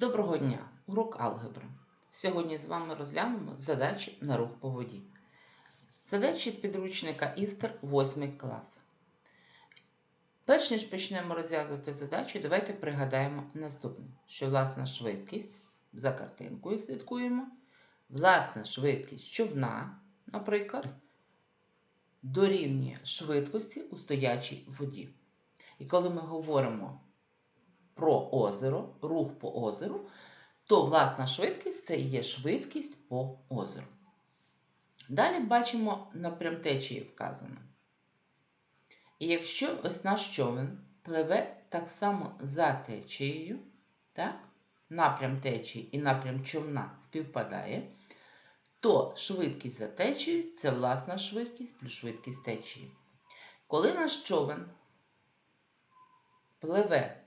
Доброго дня! Урок алгебри. Сьогодні з вами розглянемо задачі на рух по воді. Задачі з підручника Істер 8 клас. Перш ніж почнемо розв'язувати задачі, давайте пригадаємо наступне: що власна швидкість за картинкою слідкуємо, власна швидкість човна, наприклад, дорівнює швидкості у стоячій воді. І коли ми говоримо про озеро, рух по озеру, то власна швидкість це і є швидкість по озеру. Далі бачимо напрям течії вказано. І якщо ось наш човен пливе так само за течією, так, напрям течії і напрям човна співпадає, то швидкість за течією це власна швидкість плюс швидкість течії. Коли наш човен пливе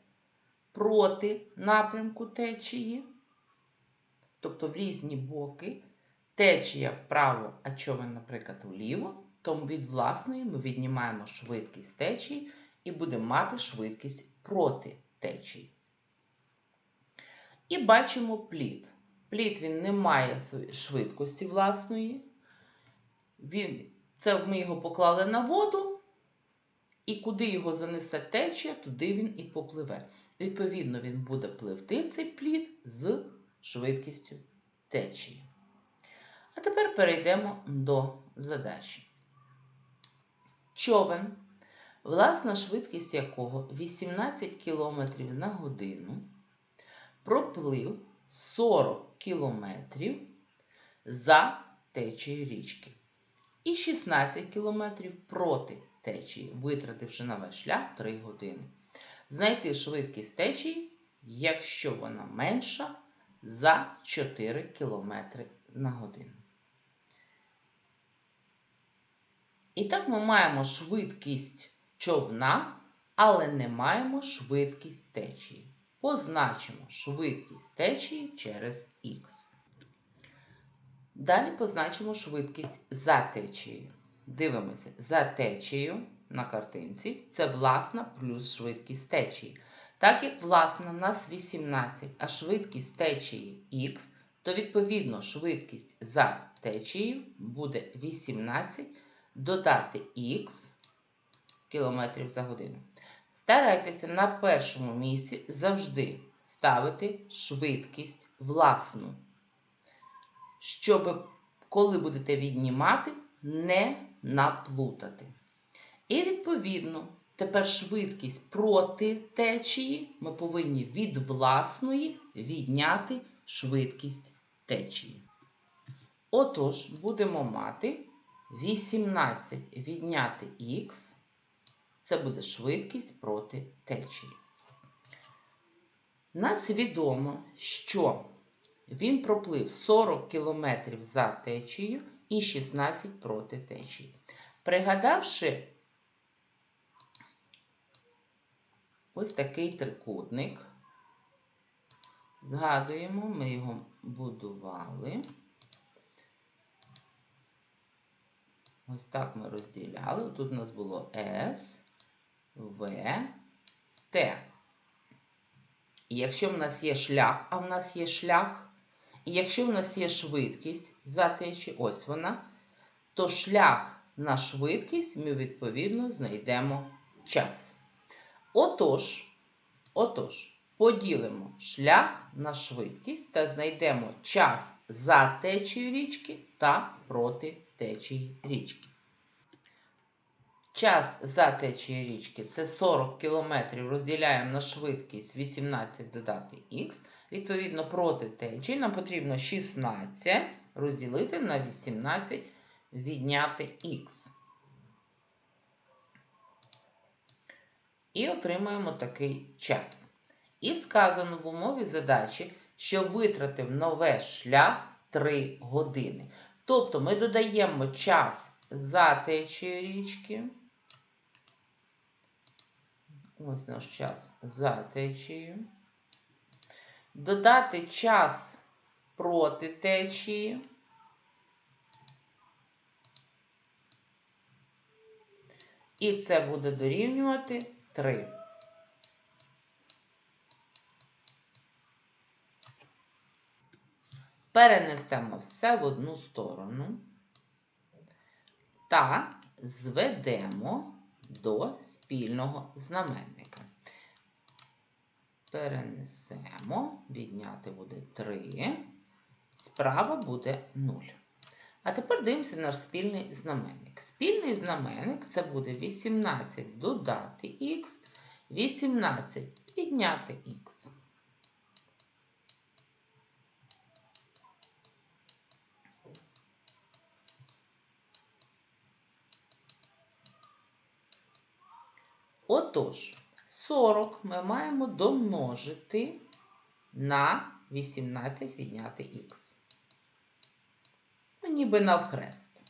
проти напрямку течії, тобто в різні боки, течія вправо, а човен, наприклад, вліво, тому від власної ми віднімаємо швидкість течії і будемо мати швидкість проти течії. І бачимо плід. Плід він не має швидкості власної. Він, Це ми його поклали на воду, і куди його занесе течія, туди він і попливе. Відповідно, він буде пливти цей плід з швидкістю течії. А тепер перейдемо до задачі. Човен, власна швидкість якого 18 км на годину, проплив 40 км за течією річки. І 16 км проти течії, витративши на весь шлях 3 години. Знайти швидкість течії, якщо вона менша за 4 км на годину. І так ми маємо швидкість човна, але не маємо швидкість течії. Позначимо швидкість течії через х. Далі позначимо швидкість за течією. Дивимося за течією на картинці. Це власна плюс швидкість течії. Так як власна в нас 18, а швидкість течії х, то відповідно швидкість за течією буде 18 додати х км за годину. Старайтеся на першому місці завжди ставити швидкість власну, щоб коли будете віднімати, не наплутати. І відповідно, тепер швидкість проти течії ми повинні від власної відняти швидкість течії. Отож, будемо мати 18 відняти х, це буде швидкість проти течії. Нас відомо, що він проплив 40 км за течією і 16 проти течії. Пригадавши ось такий трикутник, згадуємо, ми його будували. Ось так ми розділяли. Тут у нас було С, В, Т. І якщо в нас є шлях, а в нас є шлях, і якщо в нас є швидкість за течі, ось вона, то шлях на швидкість ми відповідно знайдемо час. Отож, отож, поділимо шлях на швидкість та знайдемо час за течією річки та проти течії річки. Час за течією річки це 40 км розділяємо на швидкість 18 додати х. Відповідно, проти течії нам потрібно 16 розділити на 18 відняти х. І отримуємо такий час. І сказано в умові задачі, що витратив нове шлях 3 години. Тобто ми додаємо час за течією річки. Ось наш час за течією. Додати час проти течії. І це буде дорівнювати 3. Перенесемо все в одну сторону та зведемо до спільного знаменника. Перенесемо, відняти буде 3, справа буде 0. А тепер дивимося наш спільний знаменник. Спільний знаменник це буде 18 додати х, 18 відняти х. Отож, 40 ми маємо домножити на 18 відняти х. Ну, ніби навхрест.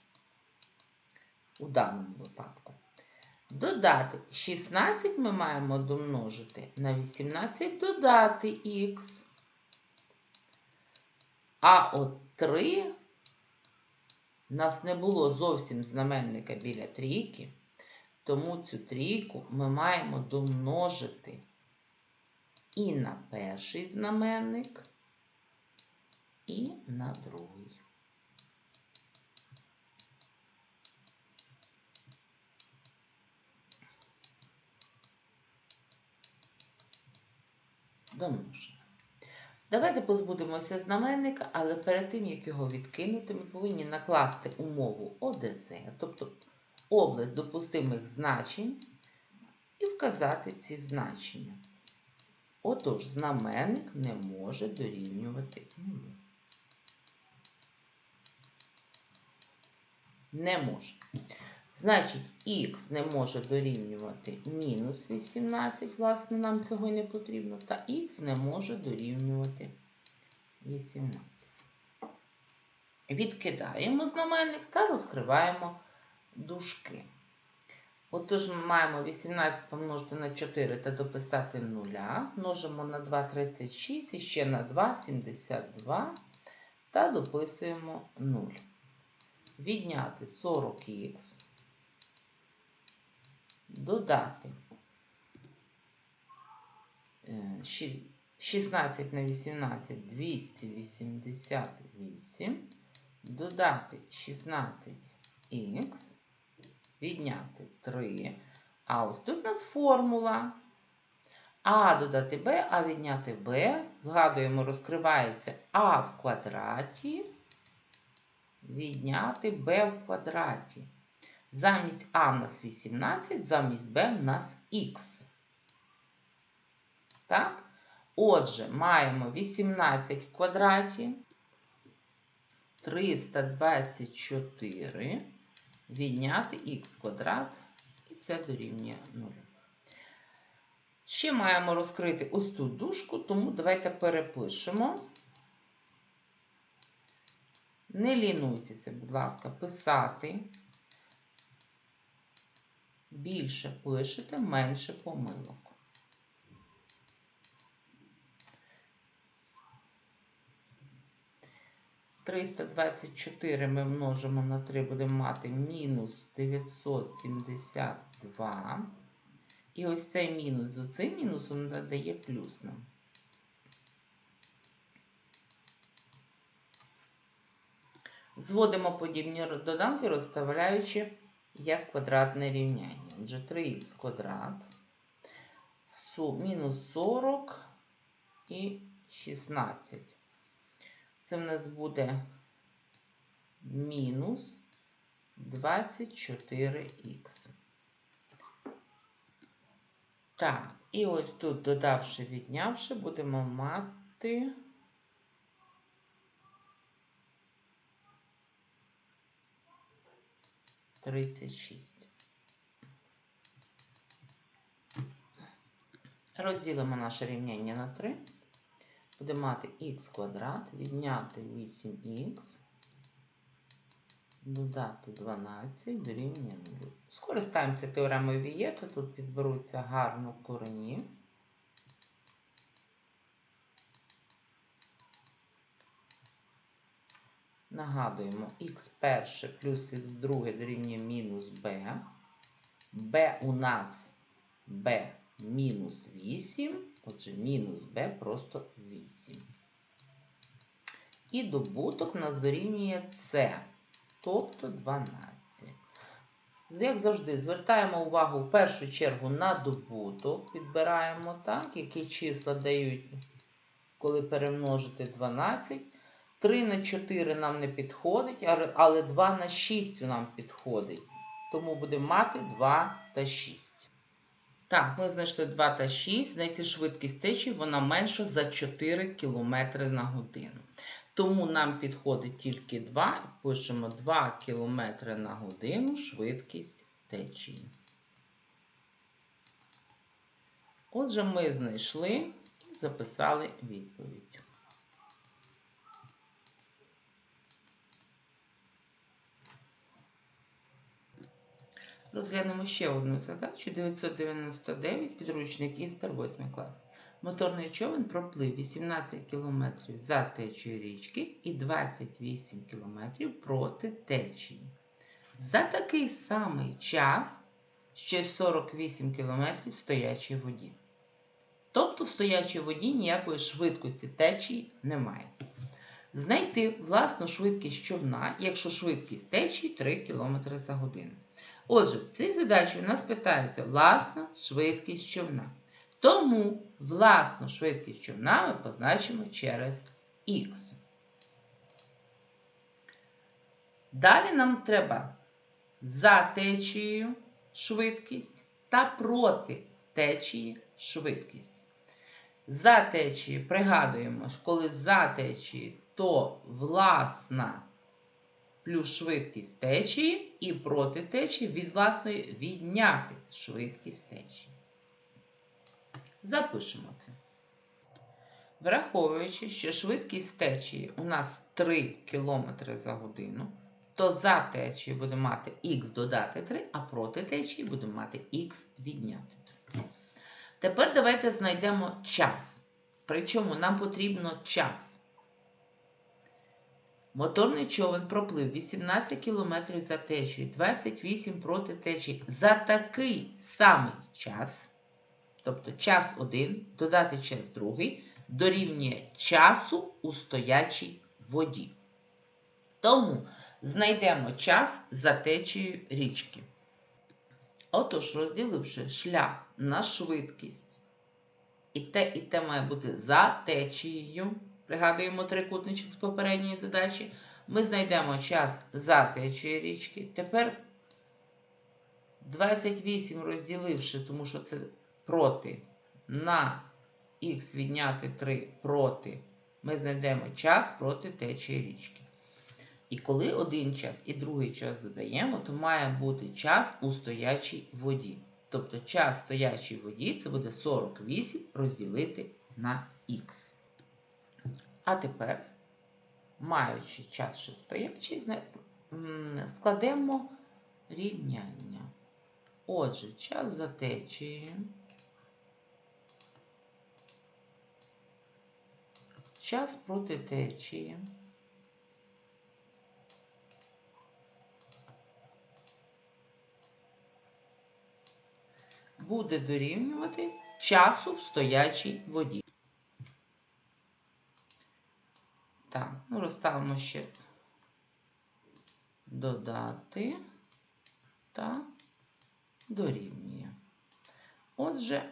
У даному випадку. Додати 16 ми маємо домножити на 18 додати х. А от 3 у нас не було зовсім знаменника біля трійки. Тому цю трійку ми маємо домножити і на перший знаменник, і на другий. Домножено. Давайте позбудемося знаменника, але перед тим, як його відкинути, ми повинні накласти умову ОДЗ, тобто область допустимих значень і вказати ці значення. Отож, знаменник не може дорівнювати нулю. Не може. Значить, х не може дорівнювати мінус 18, власне, нам цього не потрібно, та х не може дорівнювати 18. Відкидаємо знаменник та розкриваємо дужки. Отож, ми маємо 18 помножити на 4 та дописати 0. Множимо на 2 36 і ще на 2 72 та дописуємо 0. Відняти 40х. Додати 16 на 18 288. Додати 16х відняти 3. А ось тут у нас формула. А додати Б, а відняти Б. Згадуємо, розкривається А в квадраті. Відняти Б в квадраті. Замість А в нас 18, замість Б в нас Х. Так? Отже, маємо 18 в квадраті. 324 відняти х квадрат, і це дорівнює 0. Ще маємо розкрити ось ту дужку, тому давайте перепишемо. Не лінуйтеся, будь ласка, писати. Більше пишете, менше помилок. 324 ми множимо на 3, будемо мати мінус 972. І ось цей мінус з оцим мінусом надає плюс нам. Зводимо подібні доданки, розставляючи як квадратне рівняння. Отже, 3х квадрат, мінус 40 і 16. Це в нас буде мінус 24х. Так, і ось тут, додавши, віднявши, будемо мати. Тридцять шість. Розділимо наше рівняння на 3 буде мати х квадрат, відняти 8х, додати 12 дорівнює 0. Скористаємося теоремою Вієта, тут підберуться гарно корені. Нагадуємо, х перше плюс х друге дорівнює мінус b. b у нас b мінус 8. Отже, мінус b просто 8. І добуток нас дорівнює С, тобто 12. Як завжди, звертаємо увагу в першу чергу на добуток, підбираємо так, які числа дають, коли перемножити 12. 3 на 4 нам не підходить, але 2 на 6 нам підходить. Тому будемо мати 2 та 6. Так, ми знайшли 2 та 6. Знайти швидкість течії, вона менша за 4 км на годину. Тому нам підходить тільки 2. Пишемо 2 км на годину швидкість течії. Отже, ми знайшли і записали відповідь. Розглянемо ще одну задачу 999, підручник Істер 8 клас. Моторний човен проплив 18 км за течією річки і 28 км проти течії. За такий самий час ще 48 км в стоячій воді. Тобто в стоячій воді ніякої швидкості течії немає. Знайти власну швидкість човна, якщо швидкість течії 3 км за годину. Отже, в цій задачі у нас питається власна швидкість човна. Тому власну швидкість човна ми позначимо через х. Далі нам треба за течією швидкість та проти течії швидкість. За течією пригадуємо, коли за течією, то власна плюс швидкість течії і проти течії від власної відняти швидкість течії. Запишемо це. Враховуючи, що швидкість течії у нас 3 км за годину, то за течією будемо мати х додати 3, а проти течії будемо мати х відняти 3. Тепер давайте знайдемо час. Причому нам потрібно час. Моторний човен проплив 18 км за течією, 28 проти течії за такий самий час, тобто час 1, додати час другий, дорівнює часу у стоячій воді. Тому знайдемо час за течією річки. Отож, розділивши шлях на швидкість, і те, і те має бути за течією. Пригадуємо трикутничок з попередньої задачі. Ми знайдемо час за течією річки. Тепер 28 розділивши, тому що це проти, на х відняти 3 проти, ми знайдемо час проти течії річки. І коли один час і другий час додаємо, то має бути час у стоячій воді. Тобто час стоячій воді це буде 48 розділити на х. А тепер, маючи час, що стоячий, складемо рівняння. Отже, час за течією. Час проти течії. Буде дорівнювати часу в стоячій воді. Так, ну розставимо ще додати та дорівнює. Отже,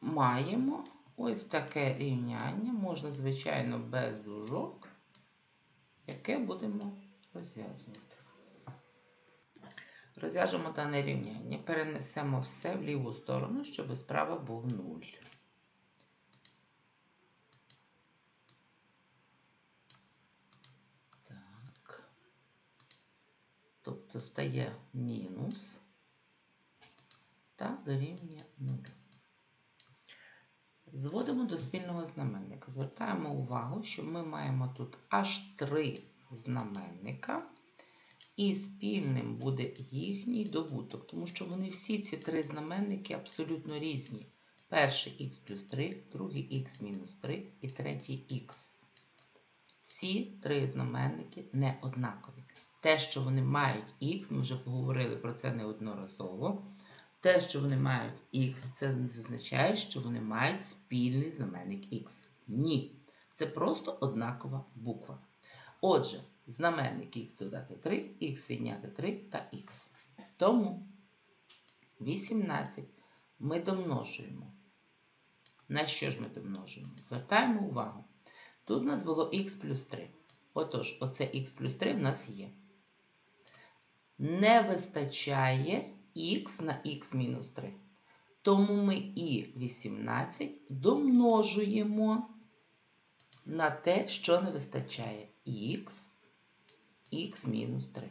маємо ось таке рівняння, можна, звичайно, без дужок, яке будемо розв'язувати. Розв'яжемо дане рівняння, перенесемо все в ліву сторону, щоб справа був 0. Так. Тобто стає мінус та дорівнює 0. Зводимо до спільного знаменника. Звертаємо увагу, що ми маємо тут аж три знаменника, і спільним буде їхній добуток, тому що вони всі ці три знаменники абсолютно різні. Перший х плюс 3, другий х мінус 3 і третій х. Всі три знаменники не однакові. Те, що вони мають х, ми вже поговорили про це неодноразово. Те, що вони мають х, це не означає, що вони мають спільний знаменник х. Ні. Це просто однакова буква. Отже, знаменник х додати 3, х відняти 3 та х. Тому 18 ми домножуємо. На що ж ми домножуємо? Звертаємо увагу. Тут у нас було х плюс 3. Отож, оце х плюс 3 в нас є. Не вистачає х на х мінус 3. Тому ми і 18 домножуємо на те, що не вистачає х, х мінус 3.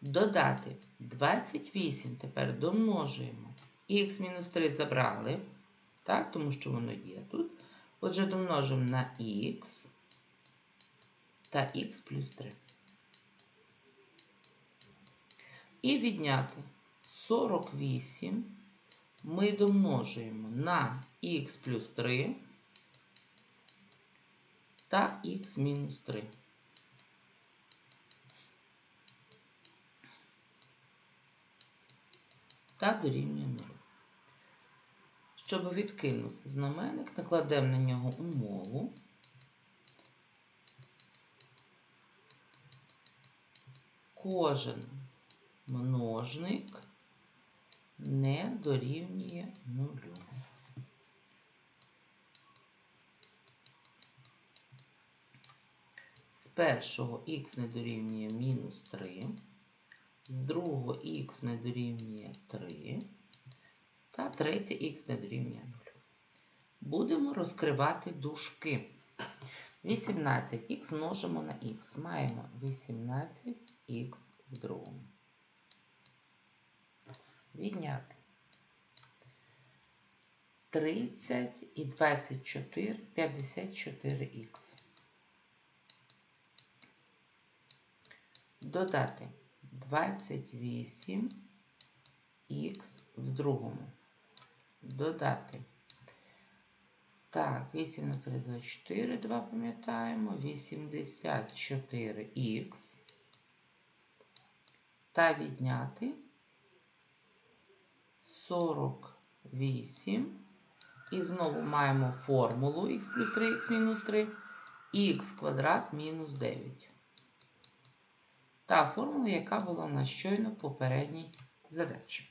Додати 28 тепер домножуємо. Х мінус 3 забрали, так, тому що воно є тут. Отже, домножимо на х та х плюс 3. І відняти 48 ми домножуємо на х плюс 3 та х мінус 3. Та дорівнює 0. Щоб відкинути знаменник, накладемо на нього умову. Кожен множник не дорівнює нулю. З першого х не дорівнює мінус 3, з другого х не дорівнює 3, та третє х не дорівнює 0. Будемо розкривати дужки. 18х множимо на х. Маємо 18х в другому. Відняти. 30 і 24 54х. Додати 28х в другому. Додати. Так, 8 на 3, 24, 2 пам'ятаємо. 84х. Та відняти 48. І знову маємо формулу х плюс 3, х мінус 3, х квадрат мінус 9. Та формула, яка була на щойно попередній задачі.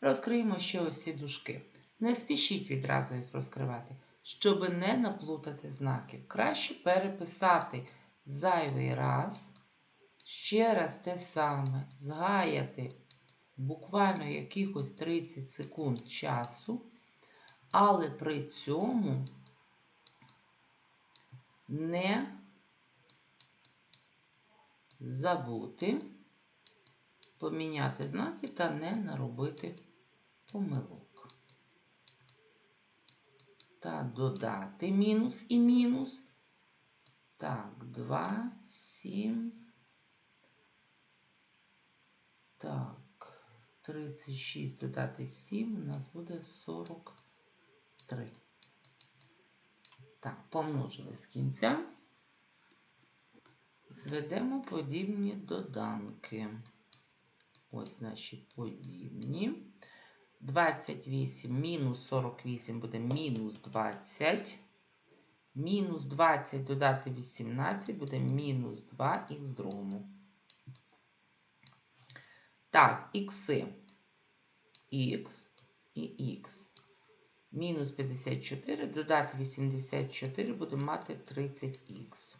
Розкриємо ще ось ці дужки. Не спішіть відразу їх розкривати, щоб не наплутати знаки. Краще переписати зайвий раз, ще раз те саме, згаяти буквально якихось 30 секунд часу, але при цьому не забути поміняти знаки та не наробити помилок. Та додати мінус і мінус. Так, 2, 7. Так, 36 додати 7 у нас буде 43. Так, помножили з кінця. Зведемо подібні доданки. Ось наші подібні. 28 мінус 48 буде мінус 20. Мінус 20 додати 18 буде мінус 2х другому. Так, ікси. Х і х. Мінус 54 додати 84 буде мати 30х.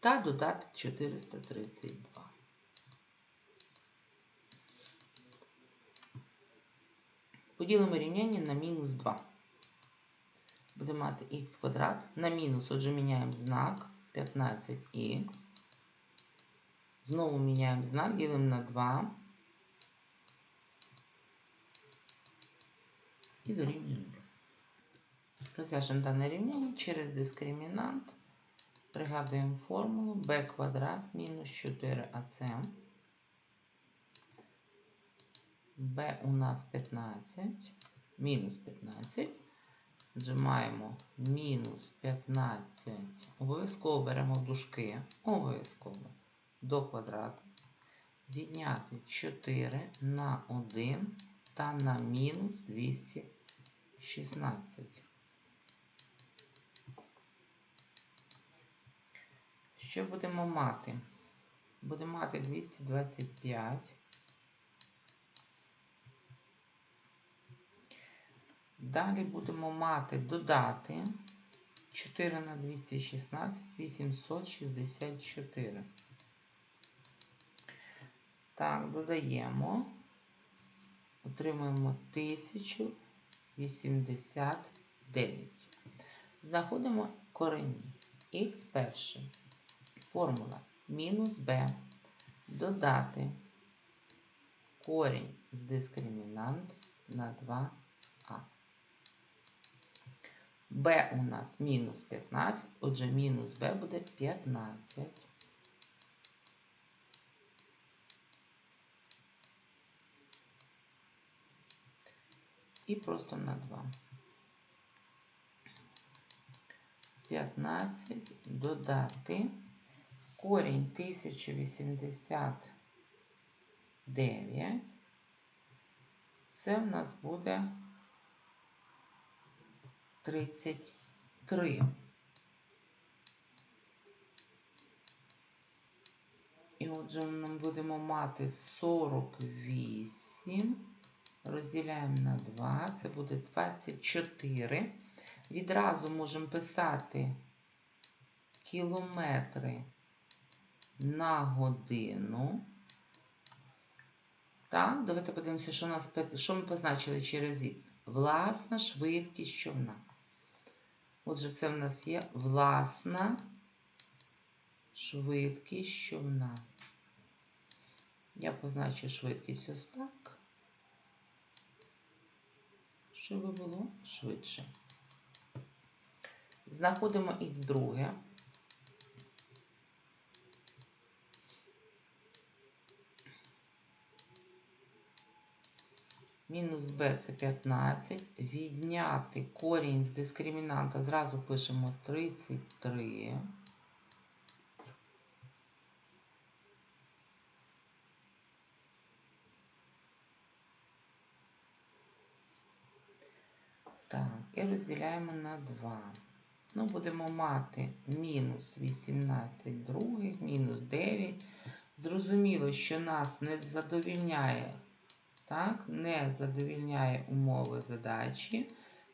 Та додати 432. Поділимо рівняння на мінус 2. Буде мати х квадрат. На мінус, отже, міняємо знак 15х. Знову міняємо знак, ділимо на 2. І дорівнюємо 0. Розв'яжемо дане рівняння через дискримінант. Пригадуємо формулу b квадрат мінус 4ac. b у нас 15, мінус 15. Отже, мінус 15. Обов'язково беремо дужки. Обов'язково до квадрату. Відняти 4 на 1 та на мінус 200 16. Що будемо мати? Будемо мати 225. Далі будемо мати додати 4 на 216, 864. Так, додаємо. Отримуємо 1089. Знаходимо корені. Х перше. Формула мінус b додати корінь з дискримінант на 2а. b у нас мінус 15, отже, мінус b буде 15. І просто на 2. 15 додати корінь 1089. Це в нас буде 33. І отже, ми будемо мати 48. Розділяємо на 2, це буде 24. Відразу можемо писати кілометри на годину. Так, давайте подивимося, що, нас, що ми позначили через Х. Власна швидкість човна. Отже, це в нас є власна швидкість човна. Я позначу швидкість ось щоб було швидше. Знаходимо х друге. Мінус b це 15. Відняти корінь з дискримінанта. Зразу пишемо 33. Так, і розділяємо на 2. Ну, будемо мати мінус 18 других, мінус 9. Зрозуміло, що нас не задовільняє, так, не задовільняє умови задачі,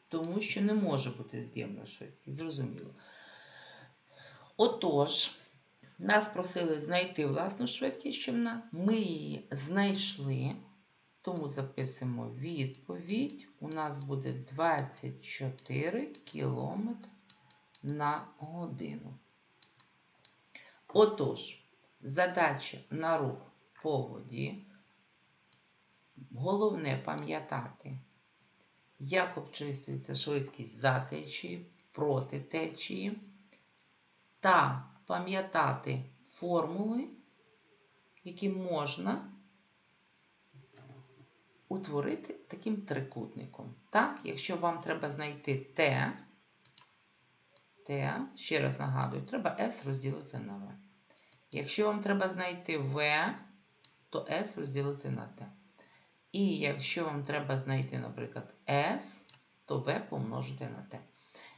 тому що не може бути від'ємна швидкість. Зрозуміло. Отож, нас просили знайти власну швидкість човна. Ми її знайшли. Тому записуємо відповідь. У нас буде 24 км на годину. Отож, задача на рух по воді. Головне пам'ятати, як обчислюється швидкість за течією, проти течії, та пам'ятати формули, які можна утворити таким трикутником. Так, якщо вам треба знайти Т, Т, ще раз нагадую, треба S розділити на В. Якщо вам треба знайти В, то S розділити на Т. І якщо вам треба знайти, наприклад, S, то В помножити на Т.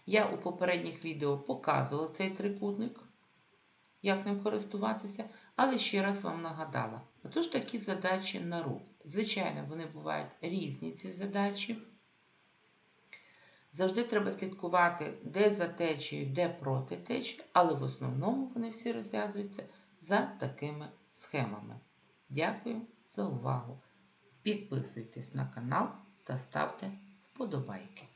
Я у попередніх відео показувала цей трикутник, як ним користуватися, але ще раз вам нагадала. Отож такі задачі на рух. Звичайно, вони бувають різні, ці задачі. Завжди треба слідкувати, де за течією, де проти течії, але в основному вони всі розв'язуються за такими схемами. Дякую за увагу! Підписуйтесь на канал та ставте вподобайки.